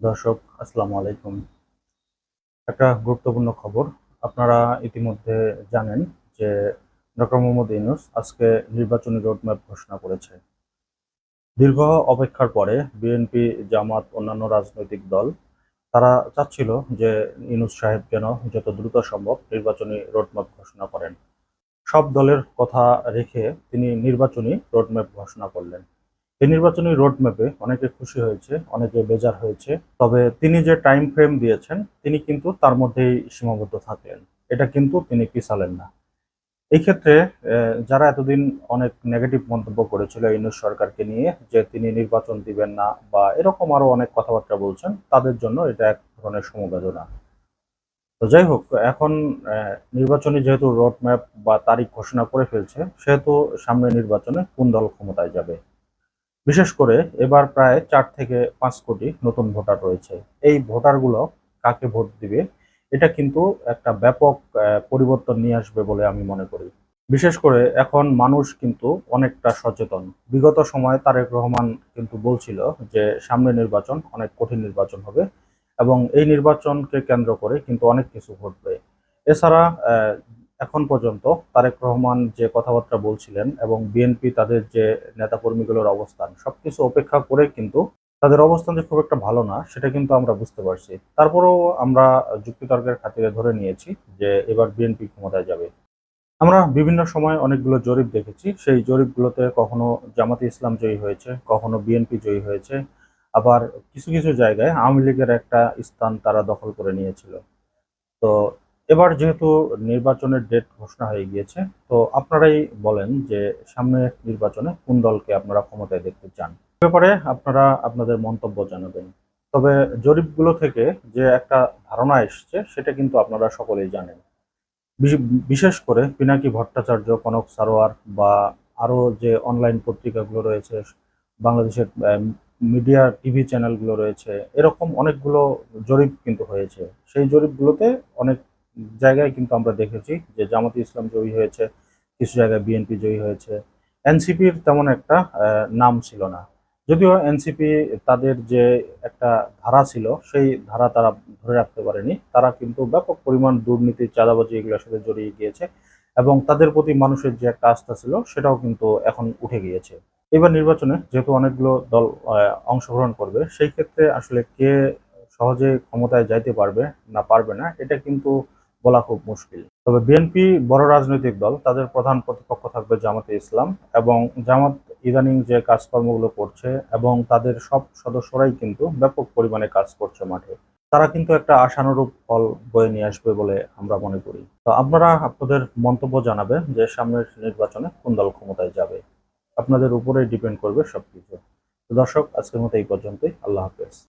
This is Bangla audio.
দর্শক, আসসালামু আলাইকুম। একটা গুরুত্বপূর্ণ খবর, আপনারা ইতিমধ্যে জানেন যে ডক্টর মোহাম্মদ ইউনুস আজকে নির্বাচনী রোডম্যাপ ঘোষণা করেছে। দীর্ঘ অপেক্ষার পরে বিএনপি, জামাত, অন্যান্য রাজনৈতিক দল, তারা চাচ্ছিল যে ইউনুস সাহেব যেন যত দ্রুত সম্ভব নির্বাচনী রোডম্যাপ ঘোষণা করেন। সব দলের কথা রেখে তিনি নির্বাচনী রোডম্যাপ ঘোষণা করলেন। এই নির্বাচনী রোডম্যাপে অনেকে খুশি হয়েছে, অনেকে বেজার হয়েছে। তবে তিনি যে টাইম ফ্রেম দিয়েছেন, তিনি কিন্তু তার মধ্যেই সীমাবদ্ধ থাকেন। এটা কিন্তু তিনি পিছালেন না। এই ক্ষেত্রে যারা এতদিন অনেক নেগেটিভ মন্তব্য করেছিল ইউনুস সরকারকে নিয়ে, যে তিনি নির্বাচন দিবেন না বা এরকম আরও অনেক কথাবার্তা বলছেন, তাদের জন্য এটা এক ধরনের সমবেদনা। তো যাই হোক, এখন নির্বাচনী যেহেতু রোডম্যাপ বা তারিখ ঘোষণা করে ফেলছে, সেহেতু সামনে নির্বাচনে কোন দল ক্ষমতায় যাবে? বিশেষ করে এবার প্রায় চার থেকে পাঁচ কোটি নতুন ভোটার রয়েছে। এই ভোটারগুলো কাকে ভোট দিবে? এটা কিন্তু একটা ব্যাপক পরিবর্তন নিয়ে আসবে বলে আমি মনে করি। বিশেষ করে এখন মানুষ কিন্তু অনেকটা সচেতন। বিগত সময়ে তারেক রহমান কিন্তু বলছিল যে, সামনে নির্বাচন অনেক কঠিন নির্বাচন হবে এবং এই নির্বাচনকে কেন্দ্র করে কিন্তু অনেক কিছু ঘটবে। এছাড়া এখন পর্যন্ত তারেক রহমান যে কথাবার্তা বলছিলেন এবং বিএনপি তাদের যে নেতাকর্মীগুলোর অবস্থান, সবকিছু উপেক্ষা করে কিন্তু তাদের অবস্থান যে খুব একটা ভালো না, সেটা কিন্তু আমরা বুঝতে পারছি। তারপরেও আমরা যুক্তিতর্কের খাতিরে ধরে নিয়েছি যে এবার বিএনপি ক্ষমতায় যাবে। আমরা বিভিন্ন সময় অনেকগুলো জরিপ দেখেছি। সেই জরিপগুলোতে কখনো জামাতে ইসলাম জয়ী হয়েছে, কখনো বিএনপি জয়ী হয়েছে। আবার কিছু কিছু জায়গায় আওয়ামী লীগের একটা স্থান তারা দখল করে নিয়েছিল। তো এবার যেহেতু নির্বাচনের ডেট ঘোষণা হয়ে গিয়েছে, তো আপনারাই বলেন যে সামনে নির্বাচনে কোন দলকে আপনারা ক্ষমতায় দেখতে চান। ব্যাপারে আপনারা আপনাদের মন্তব্য জানাবেন। তবে জরিপগুলো থেকে যে একটা ধারণা এসছে, সেটা কিন্তু আপনারা সকলেই জানেন। বিশ- বিশেষ করে পিনাকি ভট্টাচার্য, কনক সারোয়ার বা আরও যে অনলাইন পত্রিকাগুলো রয়েছে, বাংলাদেশের মিডিয়া, টিভি চ্যানেলগুলো রয়েছে, এরকম অনেকগুলো জরিপ কিন্তু হয়েছে। সেই জরিপগুলোতে অনেক জায়গায় কিন্তু আমরা দেখেছি যে জামাতে ইসলাম জয়ী হয়েছে, কিছু জায়গায় বিএনপি জয়ী হয়েছে। এনসিপির তেমন একটা নাম ছিল না। যদিও এনসিপি তাদের যে একটা ধারা ছিল, সেই ধারা তারা ধরে রাখতে পারেনি। তারা কিন্তু ব্যাপক পরিমাণ দুর্নীতি, চাঁদাবাজি এগুলোর সাথে জড়িয়ে গিয়েছে এবং তাদের প্রতি মানুষের যে একটা আস্থা ছিল, সেটাও কিন্তু এখন উঠে গিয়েছে। এবার নির্বাচনে যেহেতু অনেকগুলো দল অংশগ্রহণ করবে, সেই ক্ষেত্রে আসলে কে সহজে ক্ষমতায় যাইতে পারবে না পারবে না, এটা কিন্তু বলা খুব মুশকিল। তবে বিএনপি বড় রাজনৈতিক দল, তাদের প্রধান প্রতিপক্ষ থাকবে জামাতে ইসলাম এবং জামাত ইদানিং যে কাজকর্মগুলো করছে এবং তাদের সব সদস্যরাই কিন্তু ব্যাপক পরিমাণে কাজ করছে মাঠে। তারা কিন্তু একটা আশানুরূপ ফল বয়ে নিয়ে আসবে বলে আমরা মনে করি। তো আপনারা আপনাদের মন্তব্য জানাবেন যে সামনের নির্বাচনে কোন দল ক্ষমতায় যাবে। আপনাদের উপরেই ডিপেন্ড করবে সবকিছু। দর্শক, আজকের মতো এই পর্যন্তই। আল্লাহ হাফেজ।